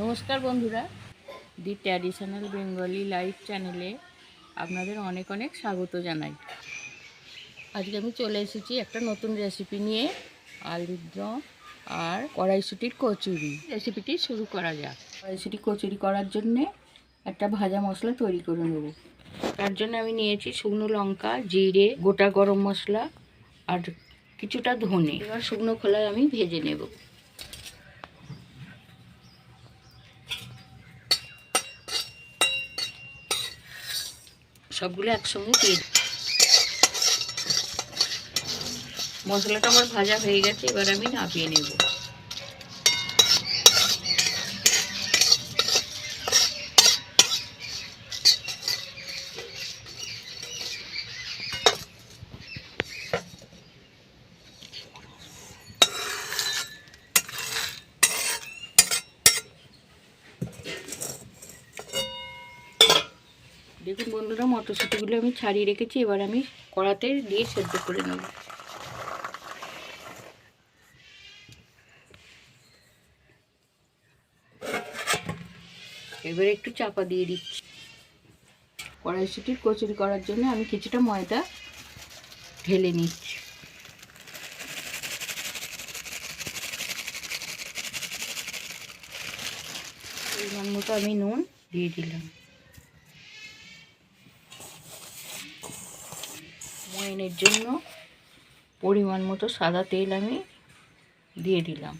নমস্কার বন্ধুরা, দি traditional Bengali life চ্যানেলে আপনাদের অনেক অনেক স্বাগত জানাই। আজকে আমি চলে এসেছি একটা নতুন রেসিপি নিয়ে, আলুর দম আর কড়াইশুটির কচুরি। রেসিপিটি শুরু করা যাক। কড়াইশুটি কচুরি করার জন্যে একটা ভাজা মশলা তৈরি করে নেব। তার জন্য আমি নিয়েছি শুকনো লঙ্কা, জিরে, গোটা গরম মশলা আর কিছুটা ধনে। এবার শুকনো খোলায় আমি ভেজে নেব। সবগুলো একসঙ্গে দিয়ে। মশলাটা আমার ভাজা হয়ে গেছে এবার আমি নাপিয়ে নেব দেখুন বন্ধুরা, মটরশুঁটিগুলো আমি ছাড়িয়ে রেখেছি, এবার আমি কড়াতে দিয়ে সেদ্ধ করে নেব। এবার একটু চাপা দিয়ে দিচ্ছি। কড়াইশুঁটির কচুরি করার জন্য আমি কিছুটা ময়দা ঢেলে নিচ্ছি। মতো আমি নুন দিয়ে দিলাম। ময়নের জন্য পরিমাণ মতো সাদা তেল আমি দিয়ে দিলাম।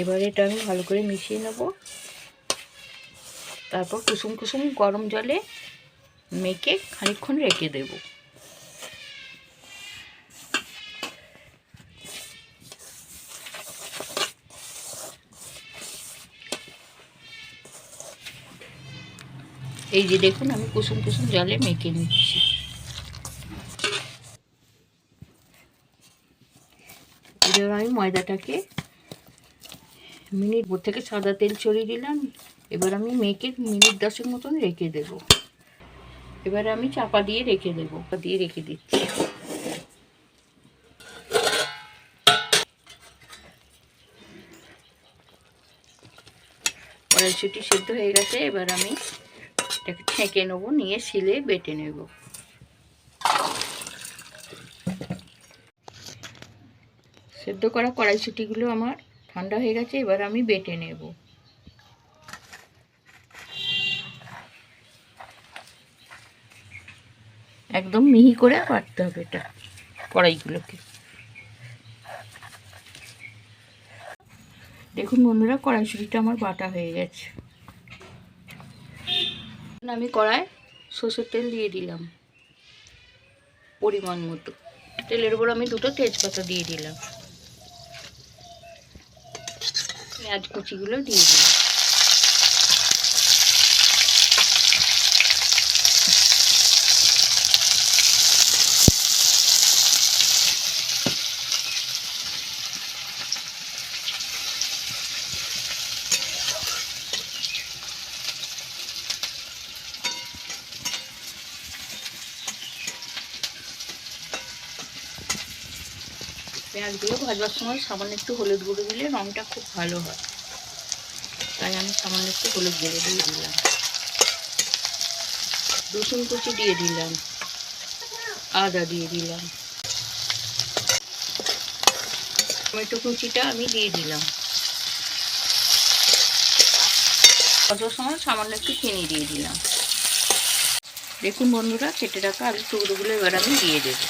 এবার এটা আমি ভালো করে মিশিয়ে নেব। তারপর কুসুম কুসুম গরম জলে মেখে খানিকক্ষণ রেখে দেব। এই যে দেখুন আমি কুসুম কুসুম জলে মেখে নিচ্ছি। এবার আমি ময়দাটাকে। মিনিট ভোর থেকে সাদা তেল ছড়িয়ে দিলাম। এবার আমি মেখে মিনিট দশের মতন রেখে দেব। এবার আমি চাপা দিয়ে রেখে দেবো দিয়ে রেখে দিচ্ছি। কড়াইশুটি সেদ্ধ হয়ে গেছে, এবার আমি এটাকে ছেঁকে নেব, নিয়ে শিলে বেটে নেব। সেদ্ধ করা কড়াইশুটিগুলো আমার ঠান্ডা হয়ে গেছে, এবার আমি বেটে নেব। একদম মিহি করে বাটতে হবে এটা কড়াইগুলোকে। দেখুন বন্ধুরা, কড়াইশুটিটা আমার বাটা হয়ে গেছে। আমি কড়াই সর্ষের তেল দিয়ে দিলাম, পরিমাণ মতো। তেলের উপর আমি দুটো তেজপাতা দিয়ে দিলাম। পেঁয়াজ কুচিগুলো দিয়ে দিলাম। পেঁয়াজগুলো ভাজবার সময় সামান্য একটু হলুদ গুঁড়ো দিলে রঙটা খুব ভালো হয়। তাই আমি সামান্য একটু হলুদ গুঁড়ো দিয়ে দিলাম। রসুন কুচি দিয়ে দিলাম। আদা দিয়ে দিলাম। টমেটো কুচিটা আমি দিয়ে দিলাম। কত সময় সামান্য একটু চিনি দিয়ে দিলাম। দেখুন বন্ধুরা, কেটে রাখা আলু টুকরোগুলো এবার আমি দিয়ে দেবো।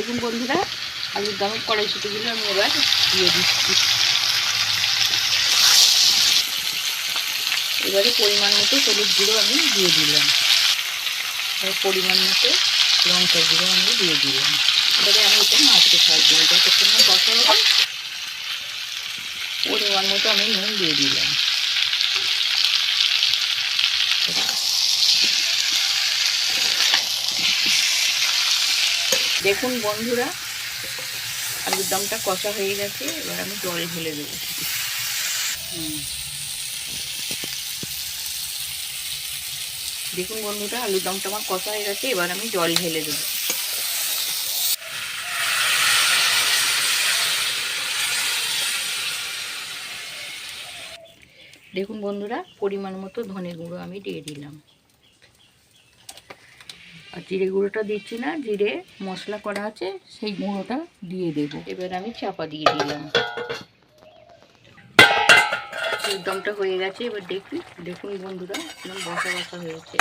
দেখুন বন্ধুরা, আলুর দামের কড়াইশুটিগুলো আমি এবার দিয়ে দিচ্ছি। এবারে পরিমাণ মতো হলুদ গুঁড়ো আমি দিয়ে দিলাম। পরিমাণ মতো লঙ্কা গুঁড়ো আমি দিয়ে দিলাম। এবারে আমি এটা নাড়তে থাকব যতক্ষণ না কষা হবে পরিমাণ মতো আমি নুন দিয়ে দিলাম। দেখুন বন্ধুরা আলুর দমটা কষা হয়ে গেছে, এবার আমি জল ঢেলে দেবো। দেখুন বন্ধুরা আলুর দমটা আমার কষা হয়ে গেছে, এবার আমি জল ঢেলে দেবো। দেখুন বন্ধুরা, পরিমাণ মতো ধনে গুঁড়ো আমি দিয়ে দিলাম। আর জিরে গুঁড়োটা দিচ্ছি না জিরে মশলা করা আছে সেই গুঁড়োটা দিয়ে দেব। এবার আমি চাপা দিয়ে দিলাম। দমটা হয়ে গেছে এবার দেখি দেখুন বন্ধুরা একদম বসা বসা হয়েছে।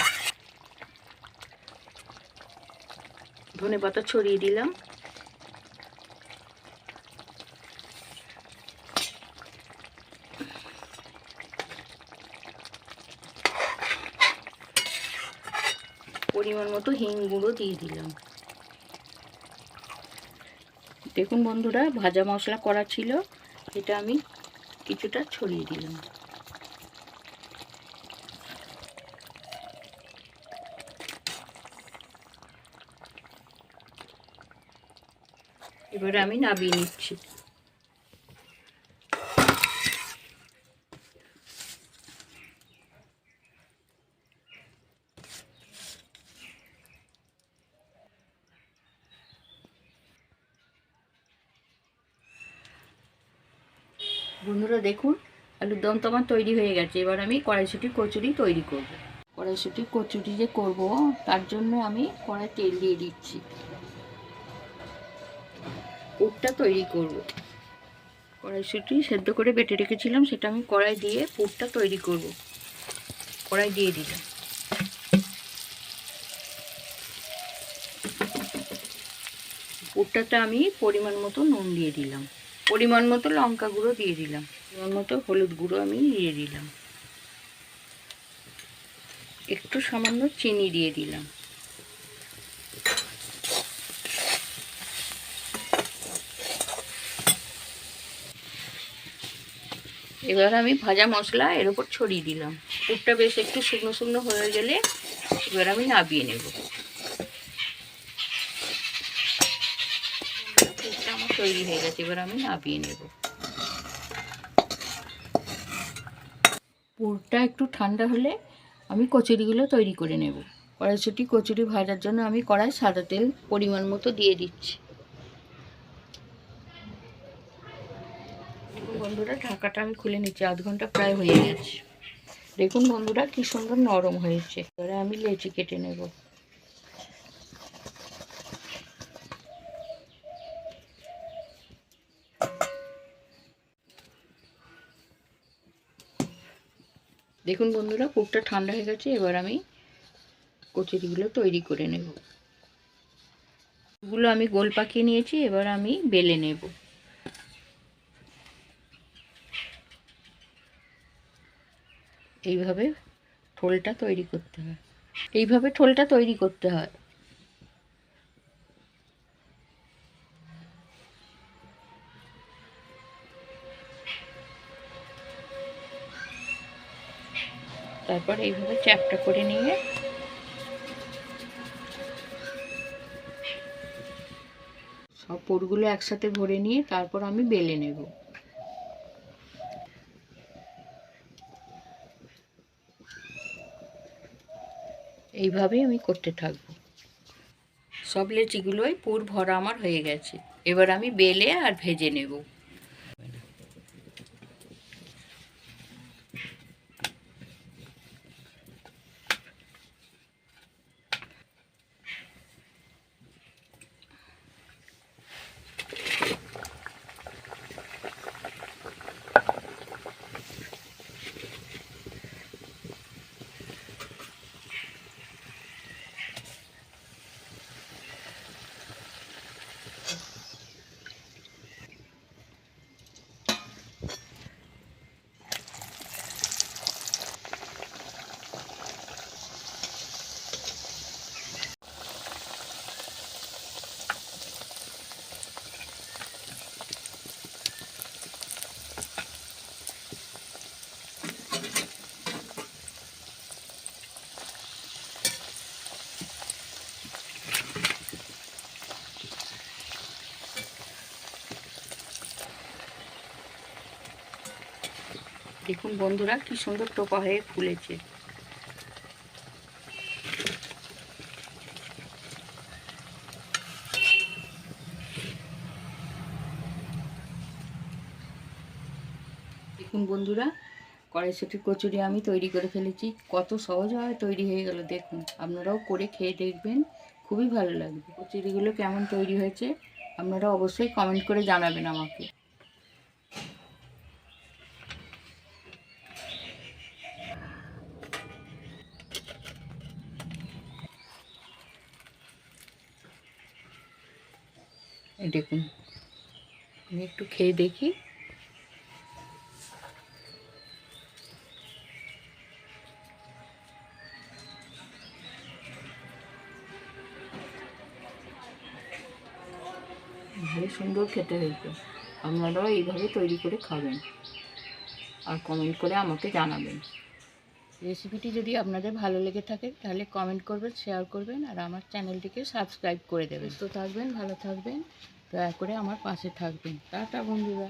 ধনে পাতা ছড়িয়ে দিলাম পরিমাণ মতো হিং গুঁড়ো দিয়ে দিলাম। দেখুন বন্ধুরা, ভাজা মশলা করা ছিল, এটা আমি কিছুটা ছড়িয়ে দিলাম। এবারে আমি নাবিয়ে নিচ্ছি। বন্ধুরা দেখুন, আলুর দম তো আমার তৈরি হয়ে গেছে। এবার আমি কড়াইশুটির কচুরি তৈরি করব। কড়াইশুটির কচুরি যে করব, তার জন্য আমি কড়াই তেল দিয়ে দিচ্ছি। পুরটা তৈরি করব। কড়াইশুটি সেদ্ধ করে বেটে রেখেছিলাম, সেটা আমি কড়াই দিয়ে পুরটা তৈরি করব। কড়াই দিয়ে দিলাম। পুরটাতে আমি পরিমাণ মতো নুন দিয়ে দিলাম। পরিমাণ মতো লঙ্কা গুঁড়ো দিয়ে দিলাম। পরিমাণ মতো হলুদ গুঁড়ো আমি দিয়ে দিলাম। একটু সামান্য চিনি দিয়ে দিলাম। এবার আমি ভাজা মশলা এর উপর ছড়িয়ে দিলাম। পুরটা বেশ একটু শুকনো শুকনো হয়ে গেলে এবার আমি নাবিয়ে নেব পুরটা আমার তৈরি হয়ে গেছে এবার আমি নাবিয়ে নেব পুরটা একটু ঠান্ডা হলে আমি কচুরিগুলো তৈরি করে নেব। কড়াইশুটি, কচুরি ভাজার জন্য আমি কড়াই সাদা তেল পরিমাণ মতো দিয়ে দিচ্ছি। বন্ধুরা, ঢাকাটা আমি খুলে নিচ্ছি, আধ ঘণ্টা প্রায় হয়ে গেছে। দেখুন বন্ধুরা, কি সুন্দর নরম হয়েছে। এবারে আমি লেচি কেটে নেব। দেখুন বন্ধুরা পুরটা ঠান্ডা হয়ে গেছে, এবার আমি কচুরিগুলো তৈরি করে নেব। গুলো আমি গোল পাকিয়ে নিয়েছি, এবার আমি বেলে নেব। এইভাবে ঠোলটা তৈরি করতে হয়। এইভাবে ঠোলটা তৈরি করতে হয়। তারপর এইভাবে চ্যাপটা করে নিয়ে সব পুরগুলো একসাথে ভরে নিয়ে তারপর আমি বেলে নেব। এইভাবেই আমি করতে থাকব। সব লেচিগুলোই পুর ভরা আমার হয়ে গেছে। এবার আমি বেলে আর ভেজে নেব। দেখুন বন্ধুরা, কি সুন্দর টোপা হয়ে ফুলেছে। দেখুন বন্ধুরা কড়াইশুটির কচুরি আমি তৈরি করে ফেলেছি। কত সহজভাবে তৈরি হয়ে গেল, দেখুন। আপনারাও করে খেয়ে দেখবেন, খুবই ভালো লাগবে। কচুরিগুলো কেমন তৈরি হয়েছে, আপনারা অবশ্যই কমেন্ট করে জানাবেন আমাকে। দেখুন। আমি একটু খেয়ে দেখি। ভালো সুন্দর খেতে হয়েছে। আপনারাও এইভাবে তৈরি করে খাবেন। আর কমেন্ট করে আমাকে জানাবেন। রেসিপিটি যদি আপনাদের ভালো লেগে থাকে, তাহলে কমেন্ট করবেন শেয়ার করবেন, আর আমার চ্যানেলটিকে সাবস্ক্রাইব করে দেবেন। তো থাকবেন, ভালো থাকবেন, দয়া করে আমার পাশে থাকবেন। টাটা বন্ধুরা।